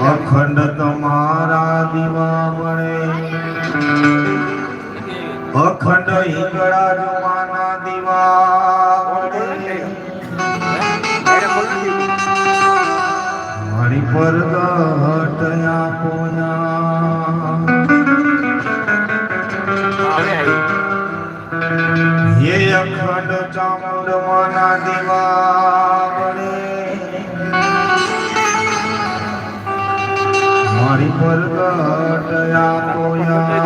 અખંડ તમારા દીવા બળે અખંડ હિંગળા જમાના દીવા બળે મારી પર હટયા પોયા હે અખંડ ચામુંડમાના દીવા. મારી પર દહટયા પોયા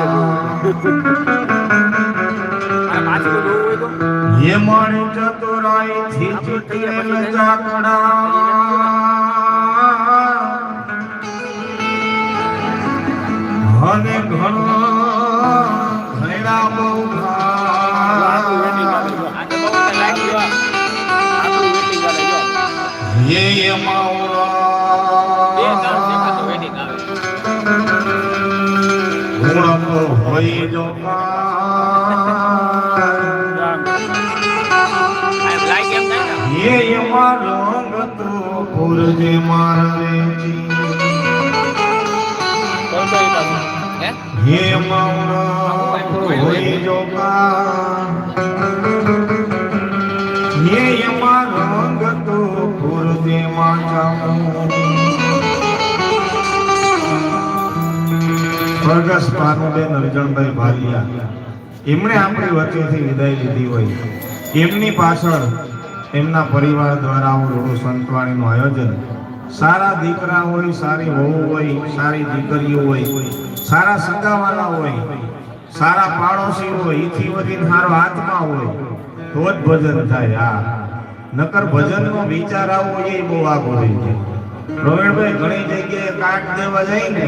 હે મારી ચતુરાઈ થી જીતેલ જાકડા અને ઘણો ઘણા બહુ હે માવરા. ગુણ હોય જો હે? એમાં રંગ તો પૂરજે મારે હે? માવરા હોય જો સ્વર્ગસ્થ પાનુબેન અર્જણભાઈ ભાલિયા. એમણે આપણી વચ્ચેથી વિદાય લીધી હોય. એમની પાછળ એમના પરિવાર દ્વારા આવું રોડો સંતવાણીનું આયોજન. સારા દીકરા હોય, સારી વહુ હોય, સારી દીકરીઓ હોય, સારા સગાવાલા હોય, સારા પાડોશી હોય એથી વધીને સારો આત્મા હોય, તો જ ભજન થાય. હા. નકર ભજનનો વિચાર આવવો એ બહુ આગો હોય છે પ્રવીણભાઈ ઘણી જગ્યાએ કાટ દેવા જાય ને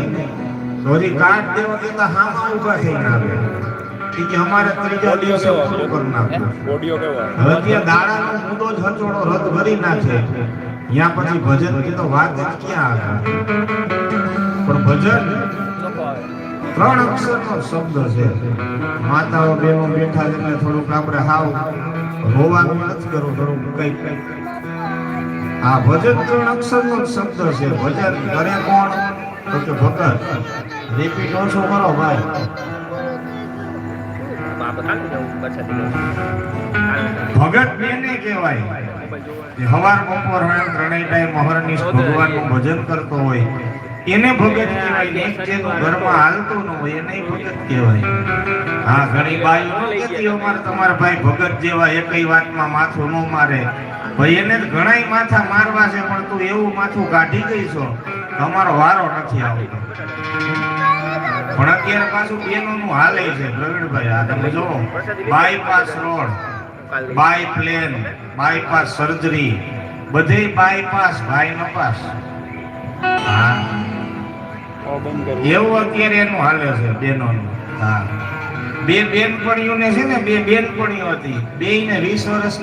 તો કાટ દેવા દેતા હામા ઊભા થઈને આવે કે અમારે ત્રીજા દિવસે પૂરું કરી નાખ્યું. ઓડિયો કેવો? હવે ત્યાં દાડાનો મુદ્દો જ હચોડો રદ ભરી નાખે. ત્યાં પછી ભજનની તો વાત જ ક્યાં આવે? પણ ભજન ત્રણ અક્ષરનો શબ્દ છે. માતાઓ બેનો બેઠા એટલે થોડુંક આપણે હાવ રોવાનું નથી કરવું થોડુંક કઈ આ ભજન ત્રણ અક્ષરનો જ શબ્દ છે. ભજન કરે કોણ? તો કે ભગત રિપીટ ઓછો કરો ભાઈ. ભગત બેને કહેવાય હવાર બપોર ત્રણેય ટાઈમ મહર્નિશ ભગવાનનું ભજન કરતો હોય. એને ભગત કહેવાય ને એક જેનું ઘરમાં હાલતું ન હોય, એને ભગત કહેવાય. હા, ઘણી બાઈઓ ન કહેતી અમારે તમારા ભાઈ ભગત જેવા એકઈ વાતમાં માથું ન મારે. ભાઈ, એને ઘણાય માથા મારવા છે, પણ તું એવું માથું કાઢી ગઈ છો. તમારો વારો નથી આવતો. પણ અત્યારે પાછું બેનોનું હાલે છે, પ્રવીણભાઈ. આ તમે જો bypass road by plane bypass surgery બધે બાયપાસ ભાઈ નપાસ એવું અત્યારે એનું હાલે છે, બેનોનું. હા. બે બેનપણીઓને છે ને, બે બેનપણીઓ હતી. બે ને વીસ વર્ષ